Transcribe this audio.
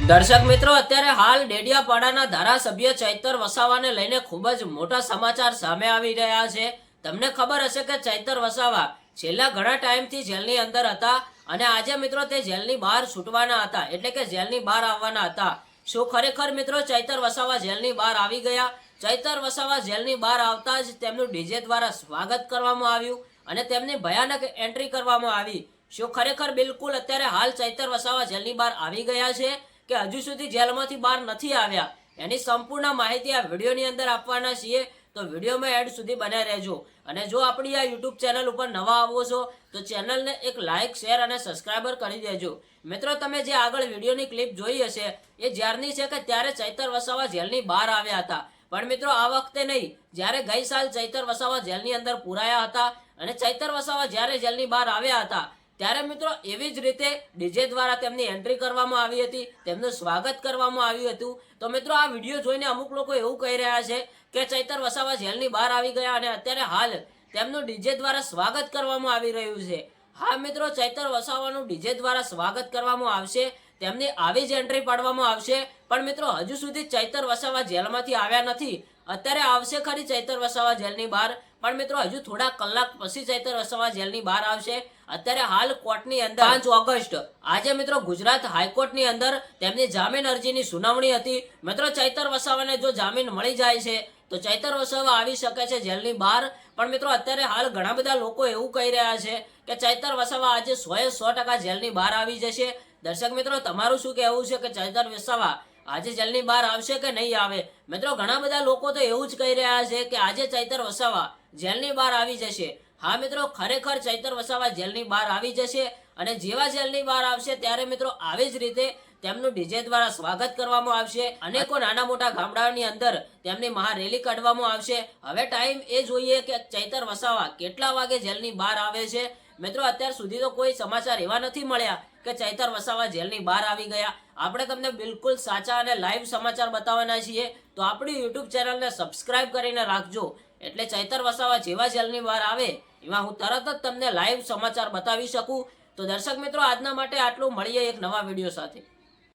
દર્શક મિત્રો, અત્યારે હાલ ડેડિયાપાડાના ધારાસભ્ય ચૈતર વસાવાને લઈને ખૂબ જ મોટા સમાચાર સામે આવી રહ્યા છે. તમને ખબર હશે કે ચૈતર વસાવા છેલ્લા ઘણા ટાઈમથી જેલની અંદર હતા અને આજે મિત્રો તે જેલની બહાર છૂટવાના હતા, એટલે કે જેલની બહાર આવવાના હતા. શું ખરેખર મિત્રો ચૈતર વસાવા જેલની બહાર આવી ગયા? ચૈતર વસાવા જેલની બહાર આવતા જ તેમનું ડીજે દ્વારા સ્વાગત કરવામાં આવ્યું અને તેમની ભયાનક એન્ટ્રી કરવામાં આવી. શું ખરેખર બિલકુલ અત્યારે હાલ ચૈતર વસાવા જેલની બહાર આવી ગયા છે? કે હજુ સુધી જેલમાંથી બહાર નથી આવ્યા. એની સંપૂર્ણ માહિતી આ વિડીયોની અંદર આપવાના છીએ. તો વિડીયોમાં એડ સુધી બન્યા રહેજો. અને જો આપણી આ યુટ્યુબ ચેનલ ઉપર નવા આવો છો, તો ચેનલને એક લાઇક શેર અને સબસ્ક્રાઈબર કરી દેજો. મિત્રો, તમે જે આગળ વિડીયોની ક્લિપ જોઈ હશે, એ જ્યારની છે કે ત્યારે ચૈતર વસાવા જેલની બહાર આવ્યા હતા. પણ મિત્રો, આ વખતે નહીં. જ્યારે ગઈ સાલ ચૈતર વસાવા જેલની અંદર પુરાયા હતા અને ચૈતર વસાવા જ્યારે જેલની બહાર આવ્યા હતા ત્યારે મિત્રો એવી જ રીતે ડીજે દ્વારા તેમની એન્ટ્રી કરવામાં આવી હતી, તેમનું સ્વાગત કરવામાં આવ્યું હતું. તો મિત્રો આ વીડિયો જોઈને અમુક લોકો એવું કહી રહ્યા છે કે ચૈતર વસાવા જેલની બહાર આવી ગયા અને અત્યારે હાલ તેમનું ડીજે દ્વારા સ્વાગત કરવામાં આવી રહ્યું છે. હા મિત્રો, ચૈતર વસાવાનું ડીજે દ્વારા સ્વાગત કરવામાં આવશે, તેમની આવી જ એન્ટ્રી પાડવામાં આવશે. પણ મિત્રો, હજુ સુધી ચૈતર વસાવા જેલમાંથી આવ્યા નથી. અત્યારે આવશે ખરી ચૈતર વસાવા જેલની બહાર. પણ મિત્રો હજુ થોડા કલાક પછી ચૈતર વસાવા જેલની બહાર આવશે. અત્યારે હાલ કોર્ટની અંદર પાંચ ઓગસ્ટ. આજે મિત્રો ગુજરાત હાઈકોર્ટની અંદર તેમની જામીન અરજીની સુનાવણી હતી. મિત્રો ચૈતર વસાવાને જો જામીન મળી જાય છે તો ચૈતર વસાવા આવી શકે છે જેલની બહાર. પણ મિત્રો અત્યારે હાલ ઘણા બધા લોકો એવું કહી રહ્યા છે કે ચૈતર વસાવા આજે સો એ સો ટકા જેલની બહાર આવી જશે. દર્શક મિત્રો તમારું શું કહેવું છે કે ચૈતર વસાવા આજે જેલની બહાર આવશે કે નહીં આવે? મિત્રો, ઘણા બધા લોકો તો એવું જ કહી રહ્યા છે કે આજે ચૈતર વસાવા જેલની બહાર આવી જશે. હા, મિત્રો, ખરેખર ચૈતર વસાવા જેલની બહાર આવી જશે અને જેવા જેલની બહાર આવશે ત્યારે, મિત્રો, આવી જ રીતે તેમનું ડીજે દ્વારા સ્વાગત કરવામાં આવશે. અનેકો નાના મોટા ગામડાઓની અંદર તેમની મહારેલી કાઢવામાં આવશે. હવે ટાઈમ એ જોઈએ કે ચૈતર વસાવા કેટલા વાગે જેલની બહાર આવે છે. મિત્રો, અત્યાર સુધી તો કોઈ સમાચાર એવા નથી મળ્યા કે ચૈતર વસાવા જેલની બહાર આવી ગયા. આપણે તમને બિલકુલ સાચા અને લાઈવ સમાચાર બતાવવાના છીએ. તો આપણી યુટ્યુબ ચેનલને સબસ્ક્રાઇબ કરીને રાખજો. એટલે ચૈતર વસાવા જેવા જેલની બહાર આવે, એમાં હું તરત જ તમને લાઈવ સમાચાર બતાવી શકું. તો દર્શક મિત્રો, આજના માટે આટલું. મળીએ એક નવા વીડિયો સાથે.